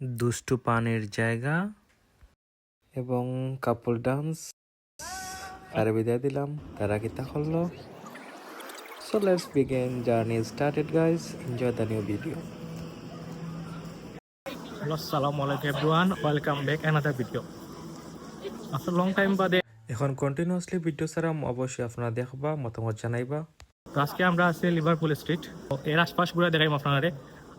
দুষ্টু পানের জায়গা এবং কাপল ডান্স আর বিদায় দিলাম তারা কিতা করল so let's begin journey started guys enjoy the new video Assalamu alaikum everyone. Welcome back another video. After long time বাদে এখন কন্টিনিউয়াসলি ভিডিও ছাড়া অবশ্যই আপনারা দেখবা মতামত জানাইবা। তো আজকে আমরা আছি লিভারপুল স্ট্রিট এর আশপাশ ঘুরে দেখাইম আপনারা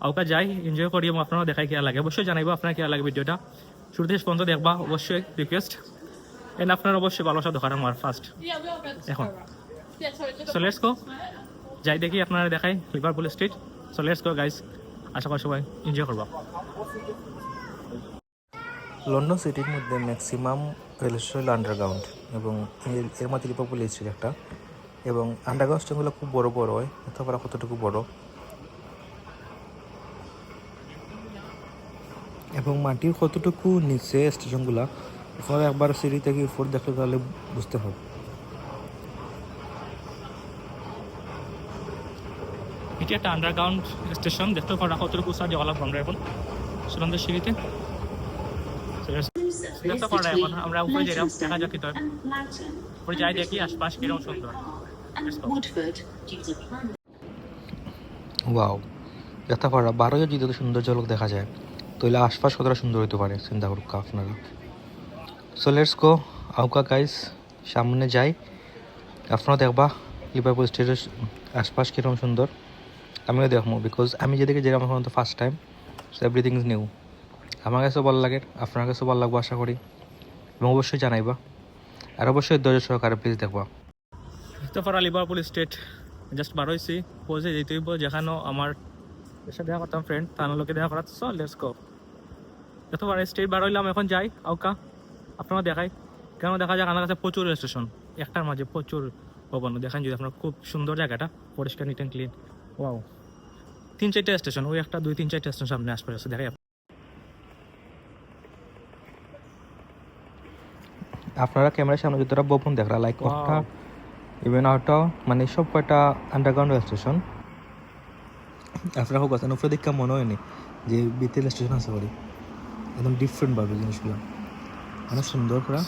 আউকা যাই এনজয় করি আপনারা দেখাই কিয়া লাগে। অবশ্যই জানাইবো আপনার কিয়া লাগে ভিডিওটা। শুরু থেকে পর্যন্ত দেখবা, অবশ্যই রিকোয়েস্ট এন্ড আপনার অবশ্যই ভালোবাসা দোকান আমার ফার্স্ট এখন। সো লেটস গো যাই দেখি আপনারা দেখাই Liverpool street so let's go guys আশা করি সবাই এনজয় করবা। লন্ডন সিটির মধ্যে ম্যাক্সিমাম রেল স্টেশন আন্ডারগ্রাউন্ড এবং এর মধ্যে লিভারপুল স্ট্রিট একটা। এবং আন্ডারগ্রাউন্ড স্টেশনগুলো খুব বড় বড় হয়, অথবা কতটুকু বড়। এবং মাটির কতটুকু নিচে স্টেশনগুলা আপনারা একবার সিঁড়ি থেকে উপর দেখলে তাহলে বুঝতে হবে। এটি একটা আন্ডারগ্রাউন্ড স্টেশন দেখতে পারা কতটুকু যাওয়া লাগবে আমরা এখন। সুনন্দের সিঁড়িতে। দেখতে পারা এখন আমরা উপরে যাই দেখা যাক তো উপরে যাই দেখি আশপাশ কীরকম সুন্দর। ওয়াও দেখতে পারা বারো যদি এত সুন্দর ঝলক দেখা যায়। তাহলে আশপাশ কতটা সুন্দর হতে পারে? চিন্তা করুক আপনারা। সো লেটস গো আউকা গাইস সামনে যাই। আপনারা দেখবা লিভারপুল স্টেটের আশপাশ কীরকম সুন্দর। আমিও দেখব বিকজ আমি যেদিকে যেরকম এখন তো first time so everything is new আমার কাছেও ভালো লাগে, আপনার কাছেও ভালো লাগবো আশা করি। এবং অবশ্যই জানাইবা। আর অবশ্যই ধৈর্য সহকারে প্লিজ দেখবা। পারা লিভারপুল স্টেট জাস্ট বার হয়েছি পৌঁছে যেতে হইব যেখানেও আমার সাথে দেখা করতাম ফ্রেন্ড তার লোকে দেখা করার চল লেটস গো পারা স্টেট বার হইলাম এখন যাই আউকা আপনারা দেখাই। কেন দেখা যাক আমার কাছে প্রচুর স্টেশন একটার মাঝে প্রচুর ভবন। দেখেন যদি আপনার খুব সুন্দর জায়গাটা পরিষ্কার নিট অ্যান্ড ক্লিন ওয়াও তিন চারটে স্টেশন ওই একটা দুই তিন চারটে স্টেশন সামনে আসবে আছে দেখাই আপনারা ক্যামেরার সামনে যতটা ভবন দেখরা লাইক Wow. ইভেন আউটটাও মানে সব কয়টা আন্ডারগ্রাউন্ড রেল স্টেশন আপনারা হোক আছেন উপরে দেখে মনে হয়নি যে বিতেল স্টেশন আছে করি একদম ডিফারেন্ট ভাবে জিনিসগুলো। অনেক সুন্দর করা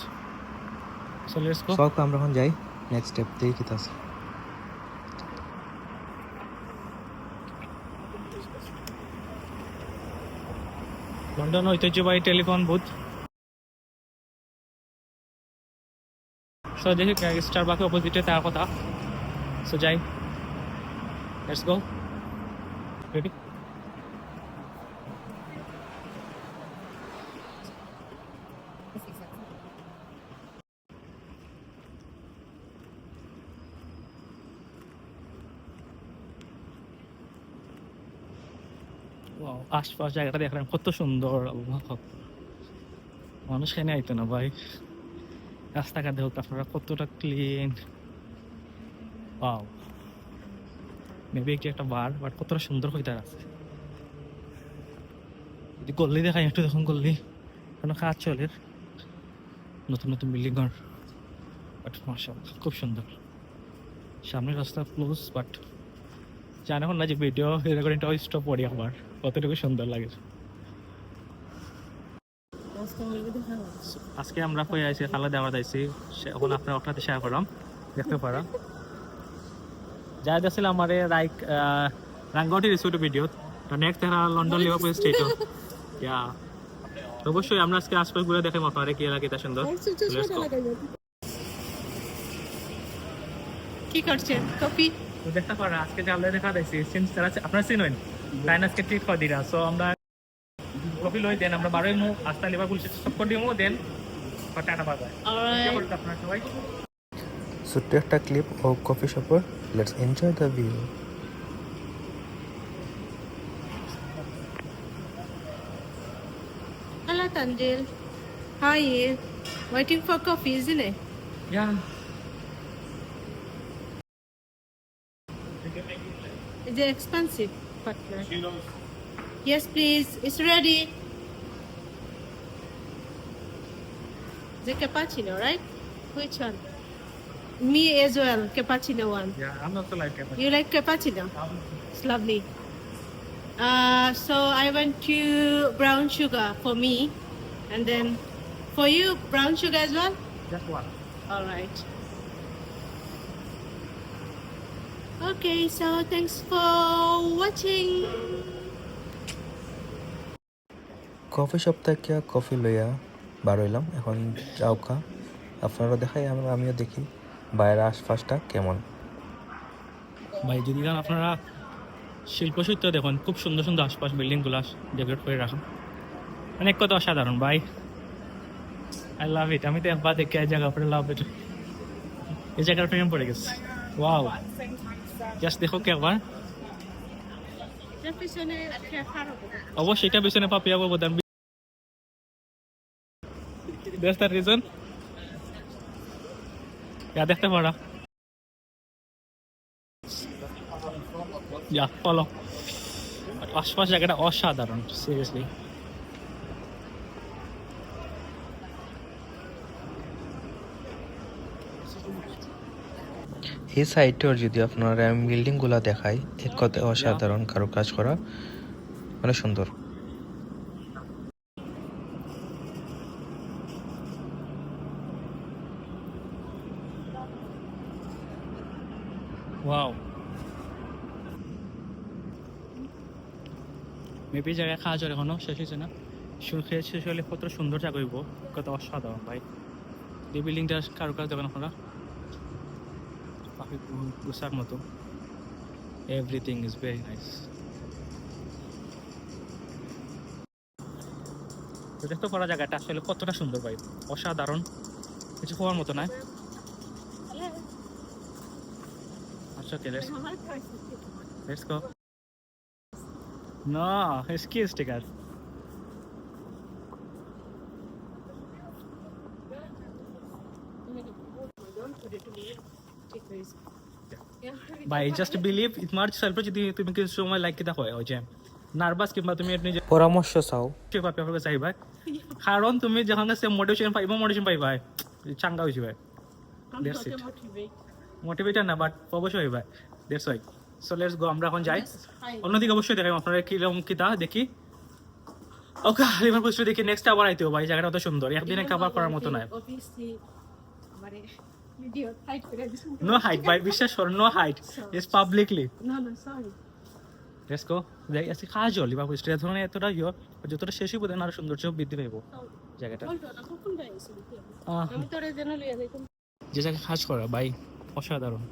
সো লেটস গো সব আমরা এখন যাই। নেক্সট স্টেপ দেখি কি আছে লন্ডন ঐতিহ্যবাহী টেলিফোন বুথ সো দেখি স্টার বাকে অপোজিটে তার কথা। সো যাই। লেটস গো রেডি Wow, আশপাশ জায়গাটা দেখলাম কত সুন্দর, আল্লাহ মানুষ এখানে আইতো না ভাই। রাস্তাঘাট দেখো আপনারা কতটা ক্লিন ওয়াও মেবি একটি একটা বার বাট কতটা সুন্দর হইতে আছে। যদি গল্লি দেখাই, একটু দেখুন গল্লি কোনো কাজ চলে। নতুন নতুন বিল্ডিং ঘর। বাট মাশাআল্লাহ, খুব সুন্দর। সামনের রাস্তা ক্লোজ বাট জানা না যে ভিডিও রেকর্ডিংটা স্টপ করি আমার কতটুকু সুন্দর লাগে আজকে আমরা কই আইছি খালা দেওয়া আইছি সে- এখন আপনার আপনাদের শেয়ার করলাম। দেখতে পারা। যা দেখছিল আমার লাইক রাঙ্গাউটি রিসোর্ট ভিডিও তো নেক্সট দেখা লন্ডন লিভারপুল স্টেট ইয়া অবশ্যই আমরা আজকে আশপাশ ঘুরে দেখে দেখাম আপনারা কি লাগে তা সুন্দর. কি করছেন? কপি দেখতে পারা আজকে যে আমরা দেখা দেখছি সিন তারা আপনারা সিন হইন আজকে ঠিক করে দিরা সো আমরা কপি লই দেন আমরা বারোই মু আস্তা লিভারপুল সব করে দিমু then tata bye bye alright আপনারা সবাই ছোট্ট একটা ক্লিপ ও কফি শপের let's enjoy the view Hello, Tanjil. How are you? Waiting for coffee, isn't it? Yeah. Is it expensive? Butler? Yes, please. It's ready. The cappuccino, right? Which one? Me as well, cappuccino one. Yeah, I'm also like You like cappuccino? It's lovely. Uh, so I went to brown sugar for me, and then for you brown sugar as well. Just one. All right. Okay, so thanks for watching. Coffee shop থেকে coffee লইয়া বার হইলাম? এখন চাউকা আপনারা দেখাই আমরা আমিও দেখি। বাইরের আশপাশটা কেমন? ভাই যদি যান আপনারা শিল্প সাহিত্য দেখুন। খুব সুন্দর সুন্দর আশপাশ বিল্ডিংগুলো ডেভেলপ করে রাখুন। অনেক কত অসাধারণ ভাই। আই লাভ ইট আমি তো একবার দেখে এই জায়গা পরে লাভ ইট এই জায়গার প্রেম পড়ে গেছে। ওয়াও জাস্ট দেখো কি একবার অবশ্যই এটা পিছনে পাপিয়া পাবো দাম That's the reason. ইয়া দেখতে পারা ইয়া ফলো আশপাশ জায়গাটা অসাধারণ সিরিয়াসলি এই সাইটের যদি আপনারা আমি বিল্ডিংগুলো দেখাই এক কথায় অসাধারণ কারুকাজ করা মানে সুন্দর। ওয়াও মেবি জায়গায় খাওয়া চলে এখনও শেষ হয়েছে না। খেয়ে শেষ হলে কত সুন্দর জায়গা হইব কত অসাধারণ ভাই। এই বিল্ডিংটা কারও কাজ দেখেন আপনারা। পাখি পোশাক মতো। এভরিথিং ইজ ভেরি নাইস দেখতে পারা জায়গাটা আসলে কতটা সুন্দর ভাই। অসাধারণ। কিছু হওয়ার মতো নয়। আচ্ছা go. No, it's key sticker. ভাই জাস্ট বিলিভ তোমার সেলফ যদি তুমি কিছু সময় লাইক কিতা হয় যে নার্ভাস কিংবা তুমি নিজে পরামর্শ চাও। পাপি আপনাকে চাইবা কারণ তুমি যখন সে মোটিভেশন পাইবা মোটিভেশন পাইবা। চাঙ্গা হয়েছে ভাই That's it. মোটিভেটার না বাট অবশ্যই হইবা। That's why so let's go আমরা এখন যাই। অন্যদিকে অবশ্যই দেখাই আপনারা কীরকম কিতা দেখি। ওকে লিভার পোস্ট দেখি নেক্সট আবার আইতে হবে ভাই জায়গাটা অত সুন্দর। একদিনে কভার করার মতো নয়। মানে করে দিছি নো হাইট ভাই বিশ্বাস করো নো হাইট ইস পাবলিকলি না না সরি লেটস গো যাই আজকে কাজ হল লিভার পোস্ট ধরনের এতটা ইয়ে যতটা শেষ হইব আরও সৌন্দর্য বৃদ্ধি পাইব জায়গাটা আমি তোরে যেন লইয়া যাইতাম যে জায়গায় কাজ করা ভাই অসাধারণ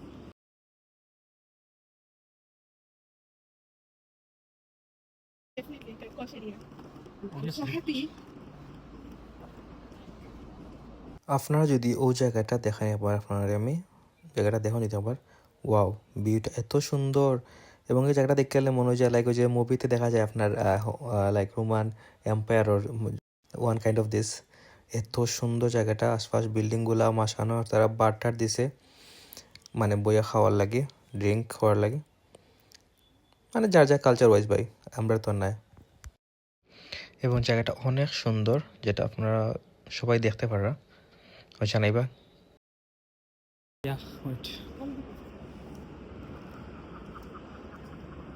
ডেফিনেটলি এটা কষেরিয়া সো আপনারা যদি ওই জায়গাটা দেখাই আবার আপনারা আমি জায়গাটা দেখুন নিতে আবার ওয়াও, ভিউটা এত সুন্দর। এবং এই জায়গাটা দেখতে গেলে মনে হয় যে লাইক ওই যে মুভিতে দেখা যায় আপনার like Roman empire one kind of this এত সুন্দর জায়গাটা, আশপাশ বিল্ডিংগুলা মাসানো তারা বাটার দিছে। মানে বইয়া খাওয়ার লাগে ড্রিঙ্ক খাওয়ার লাগে। মানে যার যা কালচার ওয়াইজ ভাই, আমরা তো নাই। এবং জায়গাটা অনেক সুন্দর, যেটা আপনারা সবাই দেখতে পারা ওই জানাইবা Yeah, wait.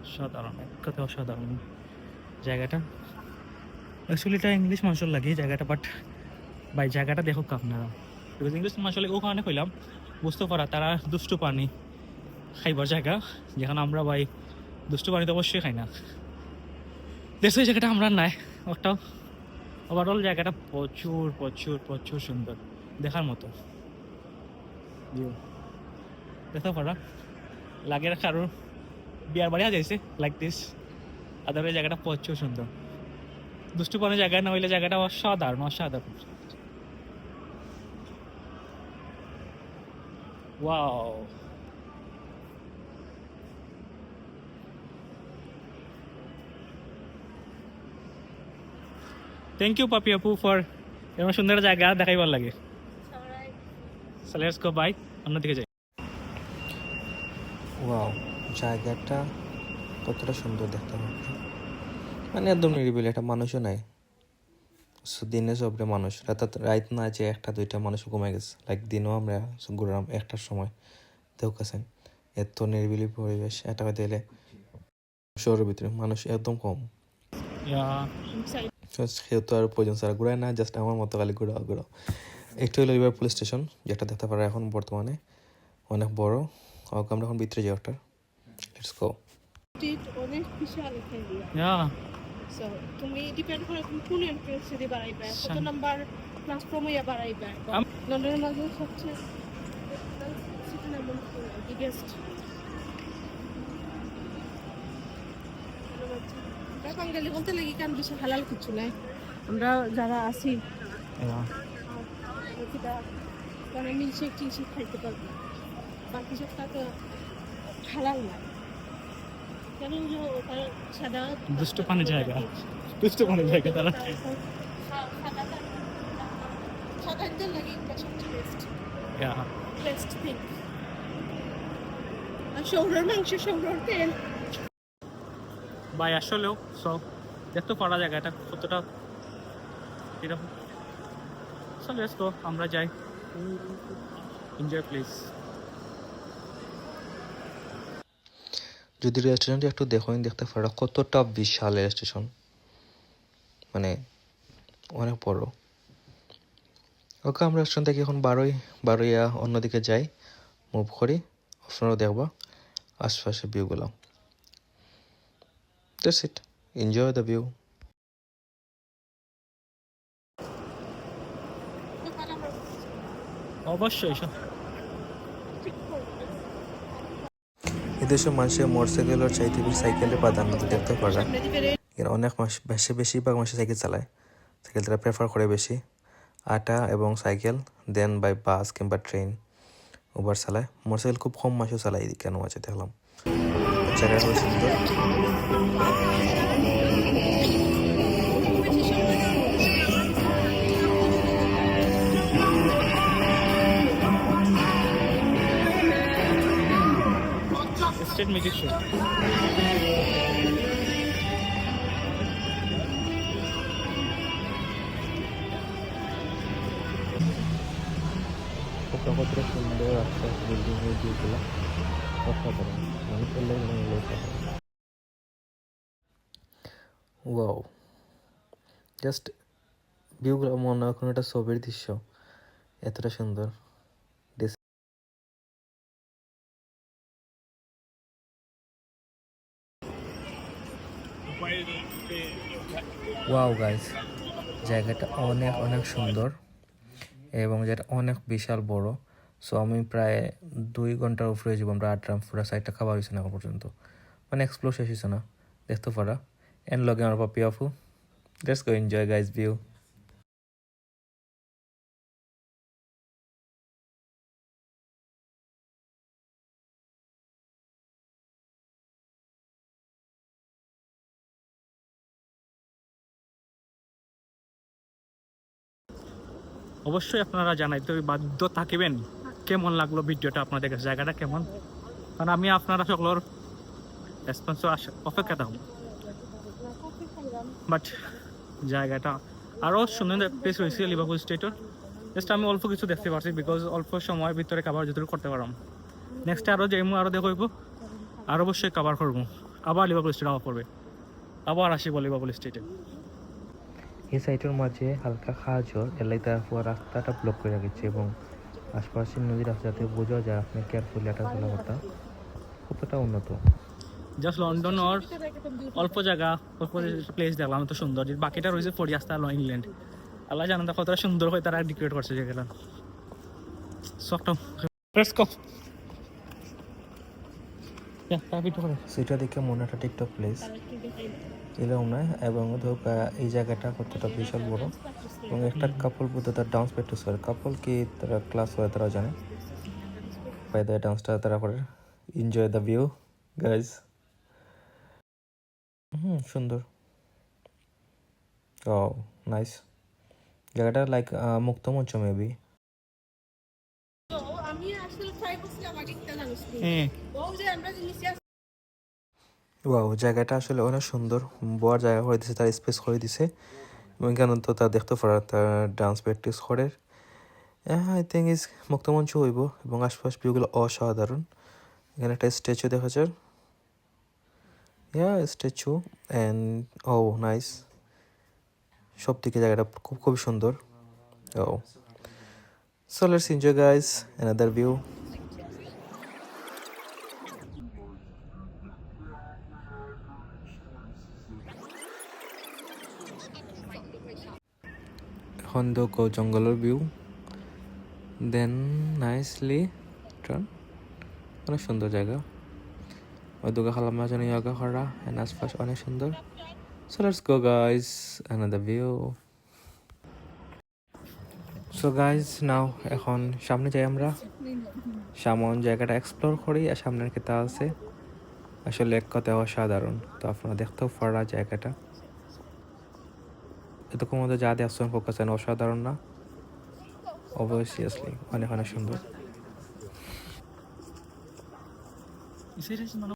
অসাধারণ এক কথা অসাধারণ জায়গাটা অ্যাকচুয়ালি এটা ইংলিশ মানুষের লাগে জায়গাটা বাট ভাই জায়গাটা দেখো আপনারা বিকজ ইংলিশ মানুষের ও কারণে বুঝতে পারা তারা দুষ্টু পানি খাইবার জায়গা যেখানে আমরা ভাই দুষ্টু অবশ্যই খাই না দেশ ওই জায়গাটা আমরা নাই ওটাও ওভারঅল জায়গাটা প্রচুর প্রচুর প্রচুর সুন্দর দেখার মতো। দেখতে পারা লাগে কারোর বিয়ার বাড়ি যাইছে লাইক দিস আদারের জায়গাটা প্রচুর সুন্দর। দুষ্টুপনের জায়গা না হইলে জায়গাটা অসাধারণ অসাধারণ। ওয়াও থ্যাংক ইউ পাপি আপু ফর এমন সুন্দর জায়গা দেখাইবার লাগে। Let's go বাই অন্যদিকে যাই। ওয়াও জায়গাটা কতটা সুন্দর দেখতে পাচ্ছি। মানে একদম নিরিবিলি একটা মানুষও নাই। দিনে সবরে মানুষ রাত রাত না যে একটা দুইটা মানুষ ঘুমে গেছে। লাইক দিনও আমরা ঘুরলাম একটার সময়। দেখ এত নিরিবিলি পরিবেশ এটা দিলে শহরের ভিতরে মানুষ একদম কম. সেহেতু আর প্রয়োজন স্যার ঘুরায় না জাস্ট আমার মতো খালি ঘুরাও ঘুরাও। একটু হলো এবার পুলিশ স্টেশন যেটা দেখতে পারা এখন বর্তমানে অনেক বড়। ওকে আমরা এখন ভিতরে যাই ওটার লেটস গো অনেক বিশাল সো তুমি ডিপেন্ড করে তুমি কোন এন্ট্রেন্স দিয়ে বাড়াইবে কত নাম্বার প্ল্যাটফর্মে ইয়া বাড়াইবে? লন্ডনের মাঝে সবচেয়ে সিটি নাম্বার বিগেস্ট বাঙালি বলতে লাগি কারণ বেশি হালাল কিছু নাই। আমরা যারা আছি মিলশেক টিলশেক খাইতে পারব বাকি সব তো হালাল না। কেন সাদা দুষ্ট পানি জায়গা। দুষ্ট পানি জায়গা তারা। সাদাদের লাগে এটা সবচেয়ে বেস্ট Yeah. বেস্ট থিং আর মাংস তেল। বাই আসলেও সব দেখতে পারা জায়গা এটা কতটা এরকম। যদি রেস্টুরেন্টে একটু দেখুন দেখতে পারো কতটা বিশাল রেস্টেশন মানে অনেক বড়। ওকে, আমরা রেস্টুরেন্ট থেকে এখন বারোই, বারোইয়া অন্যদিকে যাই। মুভ করি। আপনারাও দেখবা। আশপাশের ভিউগুলো that's it enjoy the view অবশ্যই এদেশে মানুষের মোটরসাইকেলের চাইতে বেশি সাইকেলে প্রাধান্য দেখতে পারা সামনে দিকে রে- এখানে অনেক মাস বেশি বেশিরভাগ মানুষ সাইকেল চালায়। সাইকেল তারা প্রেফার করে বেশি। আটা এবং সাইকেল দেন বাই বাস কিংবা ট্রেন উবার চালায়। মোটরসাইকেল খুব কম মাসও চালায় কেন আছে দেখলাম জায়গাটা সুন্দর স্টেট মিউজিক শো কত সুন্দর রাস্তা বিল্ডিং এর ভিউগুলো অসাধারণ মানুষের লাগে মনে ওয়াও জাস্ট ভিউগুলো মনে হয় কোনো একটা ছবির দৃশ্য। এতটা সুন্দর। ওয়াও গাইজ জায়গাটা অনেক অনেক সুন্দর এবং যেটা অনেক বিশাল বড়। সো আমি প্রায় দুই ঘণ্টার উপরে যাব, আমরা আটরাম পুরো সাইডটা খাবার হয়েছে না এখন পর্যন্ত। মানে এক্সপ্লোর শেষ হয়েছে না, দেখতে পারা। এন লগে আমার পাপি আফু let's go enjoy guys view অবশ্যই আপনারা জানাইতে বাধ্য থাকিবেন। কেমন লাগল ভিডিওটা আপনাদের কাছে? জায়গাটা কেমন? কারণ আমি আপনারা সকলের রেসপন্স অপেক্ষা থাকব। বাট জায়গাটা আরও সুন্দর প্লেস হয়েছে লিভারপুল স্টেটের জাস্ট আমি অল্প কিছু দেখতে পারছি বিকজ অল্প সময়ের ভিতরে কাবার যতটুকু করতে পারলাম নেক্সট আরও যাইমু আরও দেখব আর অবশ্যই কাবার করব। আবার লিভারপুল স্টেট আবার করবে। আবার আসিব লিভারপুল স্টেটে এই সাইটের মাঝে হালকা খাওয়া জল এলাই তার পুরো রাস্তাটা ব্লক করে রেখেছে এবং আশপাশের নদীর রাস্তা যাতে বোঝা যায় আপনি কেয়ারফুলি এটা চলাফাটা কতটা উন্নত। জাস্ট লন্ডন ওর অল্প জায়গা অল্প প্লেস দেখলাম তো সুন্দর। বাকিটা রয়েছে ফরিয়াস্তা ল ইংল্যান্ড আল্লাহ জানেন কতটা সুন্দর হয়ে তারা ডিক্রিয়েট করছে জায়গাটা সফট প্রেস কপ সেটা দেখে মনে একটা টিকটক প্লেস এরকম নয় এবং ধরো এই জায়গাটা কতটা বিশাল বড় এবং একটা কাপল বোধ তার ডান্স প্র্যাকটিস করে। কাপল কি তারা ক্লাস হয় তারা জানে। বাই দ্য ডান্সটা তারা করে। Enjoy the view guys hmm সুন্দর। ও নাইস জায়গাটা লাইক মুক্ত মঞ্চ মেবি আমি আসলে ট্রাই করছিলাম আগে জানিস হ্যাঁ ও যে আমরা জিনিস ওয়াও জায়গাটা আসলে অনেক সুন্দর। বড় জায়গা করে দিছে, তার স্পেস করে দিছে। এবং কেন তো তা দেখতে পারা, তার ডান্স প্র্যাকটিস করে। হ্যাঁ আই থিঙ্ক ইস মুক্তমঞ্চ হইব এবং আশপাশ ভিউগুলো অসাধারণ। এখানে একটা স্ট্যাচু দেখা যায় yeah statue and O nice সব দিকে জায়গাটা খুব খুব সুন্দর। ও so let's enjoy guys another view এখন দেখো জঙ্গলের ভিউ দেন নাইসলি টার্ন অনেক সুন্দর জায়গা। ওই দুগা খালাম মাঝে যোগা করা এন্ড আশপাশ অনেক সুন্দর। So let's go guys another view so guys now এখন সামনে যাই আমরা। সামন জায়গাটা এক্সপ্লোর করি আর সামনের কেতা আছে। আসলে এক কথায় অসাধারণ। তো আপনারা দেখতেও পারা জায়গাটা। এতক্ষণ মধ্যে যা দেখছেন ফোকাস অসাধারণ না? অবভিয়াসলি অনেক অনেক সুন্দর।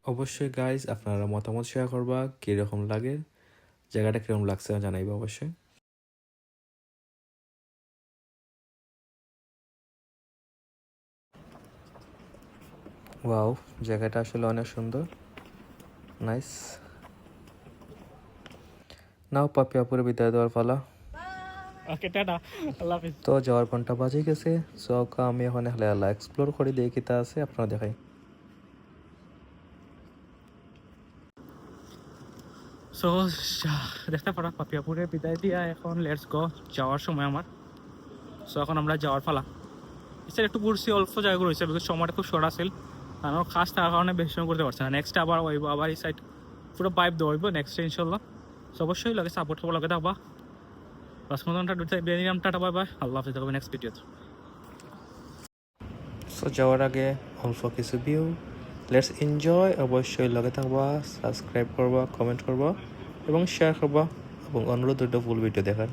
অবশ্যই গাইজ আপনারা মতামত শেয়ার করবা, কীরকম লাগে, জায়গাটা কীরকম লাগছে জানাইবা অবশ্যই। ওয়াও জায়গাটা আসলে অনেক সুন্দর। নাইস নাও পাপিয়াপুরে বিদায় দেওয়ার পালা। Okay tata. আল্লাহ হাফিজ। তো যাওয়ার ঘণ্টা বাজে গেছে। সো আমি এখন এখানে আল্লাহ এক্সপ্লোর করি দেখি তা আছে আপনারা দেখাই। সো দেখতে পারা পাপিয়াপুরে বিদায় দিয়া এখন লেটস গো যাওয়ার সময় আমার। সো এখন আমরা যাওয়ার পালা। স্যার একটু ঘুরছি অল্প জায়গা রয়েছে বিকজ সময়টা খুব শর্ট আছিল। কারণ খাস থাকার কারণে বেশি সময় করতে পারছে না। নেক্সট আবার হইব আবার এই সাইড পুরো পাইপ দেওয়া হইব নেক্সট ইনশাল্লাহ। অবশ্যই লাগে সাপোর্ট করব, লাগে থাকবা দুটাই বেরিয়াম টাটা বাই বাই আল্লাহ হাফিজ নেক্সট ভিডিওতে সো যাওয়ার আগে অল্প কিছু ভিউ লেটস এনজয় অবশ্যই লগে থাকবা সাবস্ক্রাইব করবা কমেন্ট করবা, এবং শেয়ার করবা, এবং অনুরোধ ফুল ভিডিও দেখার।